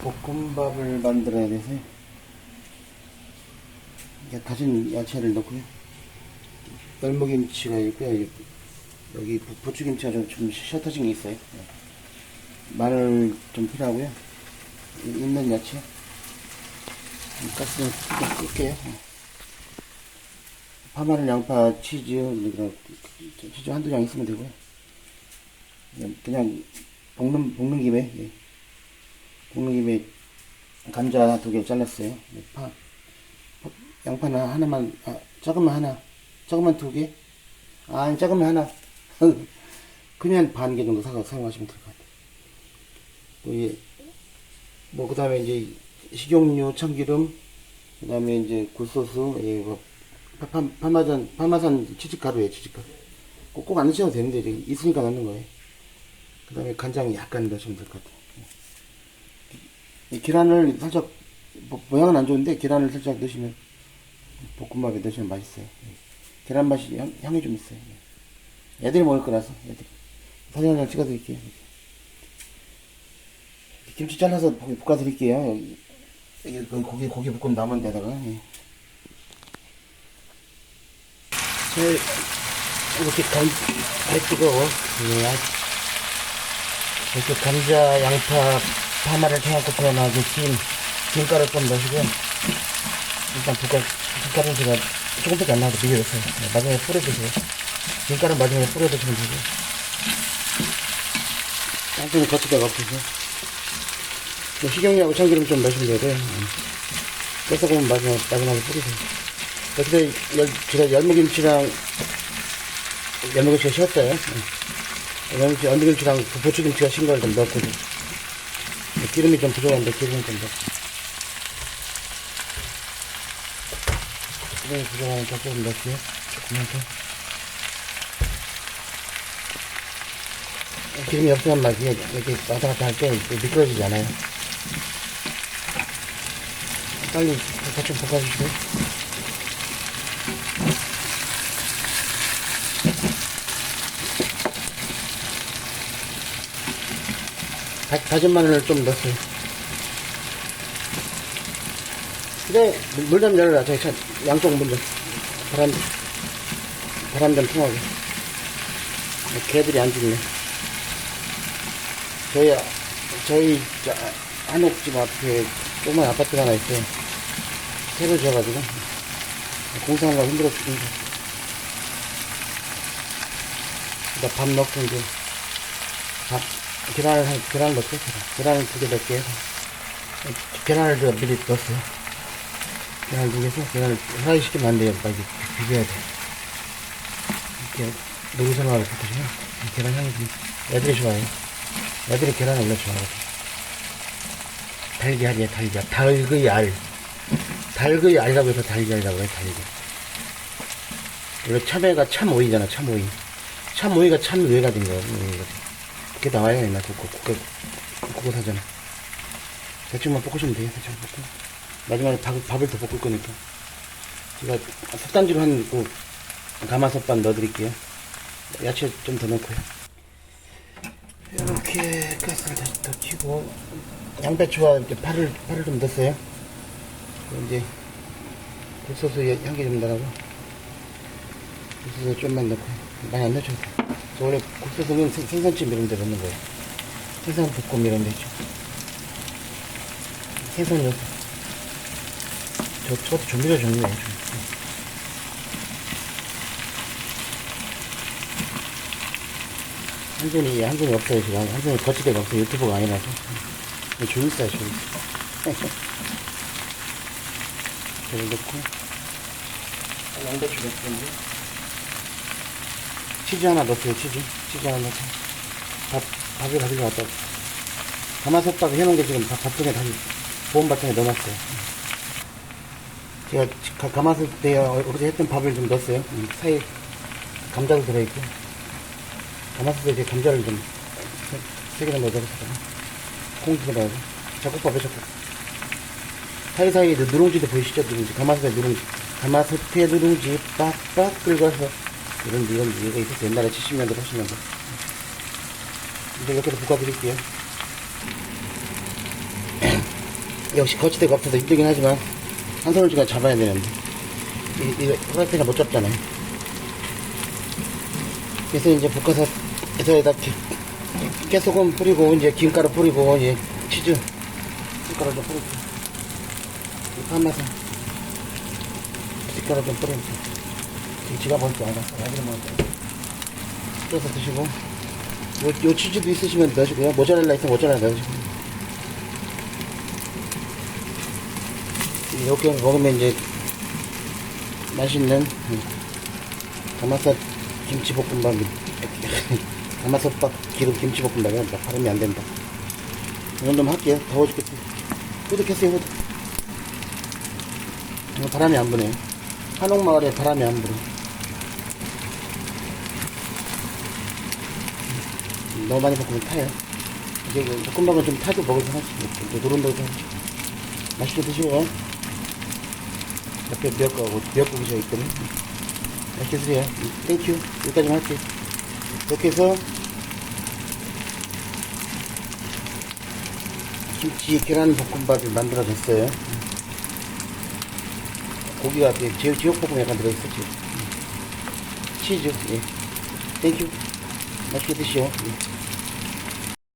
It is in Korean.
볶음밥을 만들어야 돼서 이제 다진 야채를 넣고요. 열무김치가 있고요. 여기- 부추김치가 좀, 좀 셔터진 게 있어요. 네. 마늘 좀 필요하고요. 이- 있는 야채. 가스 좀 끌게요. 네. 파마늘, 양파, 치즈, 그리고 치즈 한두 장 있으면 되고요. 그냥- 그냥 볶는, 볶는 김에, 예. 볶는 김에 감자 두개 잘랐어요. 네, 파, 파- 양파는 하나만, 아, 작으면 하나, 작으면 두 개, 아, 작으면 하나. 그냥 반 개 정도 사가, 사용하시면 될 것 같아요. 또, 예, 뭐, 그 다음에 이제 식용유, 참기름, 그 다음에 이제 굴소스, 예, 뭐, 파, 파, 파 마산, 파마산 치즈가루에 치즈가루. 꼭, 꼭 안 넣으셔도 되는데, 있으니까 넣는 거예요. 그 다음에 간장 약간 넣으시면 될 것 같아요. 이 계란을 살짝, 뭐, 모양은 안 좋은데, 계란을 살짝 넣으시면, 볶음밥에 넣으시면 맛있어요. 예. 계란 맛이, 향, 향이 좀 있어요. 예. 애들이 먹을 거라서, 애들이. 사진 하나 찍어드릴게요. 김치 잘라서 볶- 볶아드릴게요. 여기, 여기 그 고기, 고기 볶음 남은 데다가. 예. 자, 이렇게 간, 잘 뜨거워. 예, 아, 이렇게 감자, 양파, 파마를 해갖고 표현하고 김, 김가루 좀 넣으시고요. 일단 볶아, 김가루는 제가 조금밖에 안 나와도 비벼줬어요. 네, 마지막에 뿌려주세요. 김가루 마지막에 뿌려주시면 되고. 짱좀 거치다가 없으세요. 뭐 식용유하고 참기름 좀 넣으시면 되고요. 뺏어 보면 마지막, 마지막에 뿌리세요. 여기서 열, 제가 열무김치랑, 열무김치가 쉬었어요. 열무김치, 열무김치랑 부추김치가 신 걸좀 좀. 기름이 좀 부족한데 기름을 좀 넣고. 기름이 부족하면 조금 넣을게요. 조금만 더. 기름이 없으면 막 이게 이렇게 왔다 갔다 할 때 미끄러지지 않아요. 빨리 좀 볶아주시고요. 다, 다진 마늘을 좀 넣었어요. 그래, 물좀 열어라. 저기, 차, 양쪽 문 좀. 바람, 바람 좀 통하게. 개들이 안 죽네. 저희, 저희, 저, 한옥집 앞에 조그만 아파트가 하나 있어요. 새로 지어가지고. 공사하느라 힘들어 죽는데. 일단 밥 넣고 이제, 밥, 계란을, 한, 계란을 넣게, 계란. 계란을 두 개 넣게. 계란을 제가 미리 넣었어요. 계란을 두 개서, 계란을 후라이 시키면 안 돼요. 막 이렇게 비벼야 돼. 이렇게, 노르성하게 붙으시면, 계란 향이 좀, 애들이 좋아해요. 애들이 계란을 원래 좋아하거든. 달걀이야, 달걀. 달의 알. 달의 알이라고 해서 달걀이라고 해, 달걀. 원래 참외가 참오이잖아, 참오이. 참오이가 참외가 된 거야, 오 그게 나와요, 옛날 국고, 국고, 국고 사전에. 대충만 볶으시면 돼요, 대충 볶고. 마지막에 밥, 밥을 더 볶을 거니까. 제가 솥단지로 한, 그, 가마솥밥 넣어드릴게요. 야채 좀 더 넣고요. 이렇게 가스를 다시 더 켜고, 양배추와 이렇게 파를, 파를 좀 넣었어요. 이제, 굴소스 향기 좀 나라고. 굴소스 좀만 넣고, 많이 안 넣죠. 저 원래 생- 생선찜 이런 데 넣는 거예요. 생선 볶음 이런 데 있죠. 생선 넣어서. 저, 저것도 조미료 종류예요. 좀. 한전이, 한전이 없어요, 지금. 한전이 거치대가 없어요. 유튜브가 아니라서. 조이 있어요, 조이. 저를 넣고, 양배추 넣었는데, 치즈 하나 넣었어요, 치즈. 치즈 하나 넣고. 밥, 밥을 가지고 왔다. 가마솥밥 해놓은 게 지금 밥, 밥통에 다시 보온바탕에 넣어놨어요. 제가 가, 가마솥에 어제 했던 밥을 좀 넣었어요. 음, 사이에 감자도 들어있고. 가마솥에 이제 감자를 좀 세, 세 개나 넣어줬어요. 콩도 넣어서. 잡곡밥에 잡곡. 사이사이에 그 누룽지도 보이시죠? 누룽지. 가마솥에 누룽지. 가마솥에 누룽지 빡빡 긁어서. 이런, 이런, 이거 있었어요. 옛날에 70년대, 80년대. 이제 이렇게 볶아 드릴게요. 역시 거치대가 없어서 힘들긴 하지만 한 손을 지금 잡아야 되는데 이, 이 프라이팬을 못 잡잖아요 그래서 이제 볶아서에다 깨소금 뿌리고 이제 김가루 뿌리고 이제 치즈 김가루 좀 뿌리고 이 파마산 김가루 좀 뿌리고 김치가 뭔지 알아서 야기를 먹을까 뿌려서 드시고. 요, 요 치즈도 있으시면 넣으시고요. 모짜렐라 있으면 모짜렐라 넣으시고. 이렇게 먹으면 이제 맛있는 음, 가마솥 김치볶음밥. 가마솥밥 기름 김치볶음밥이야 나 발음이 안 된다. 이 정도만 할게요. 더워 죽겠어. 후드 어, 바람이 안 부네요. 한옥마을에 바람이 안 불어 너무 많이 볶으면 타요 이제 그 볶음밥은 좀 타도 먹을 만 하지 노릇노릇 하지 맛있게 드시고요 옆에 미역국하고 미역국이 저 있거든요. 맛있게 드세요. 땡큐. 여기까지만 할게요. 이렇게 해서 김치 계란 볶음밥이 만들어졌어요. 고기가 그 지역, 지역볶음 약간 들어있었지. 치즈, 예. 땡큐. 맛있게 드시오. 예.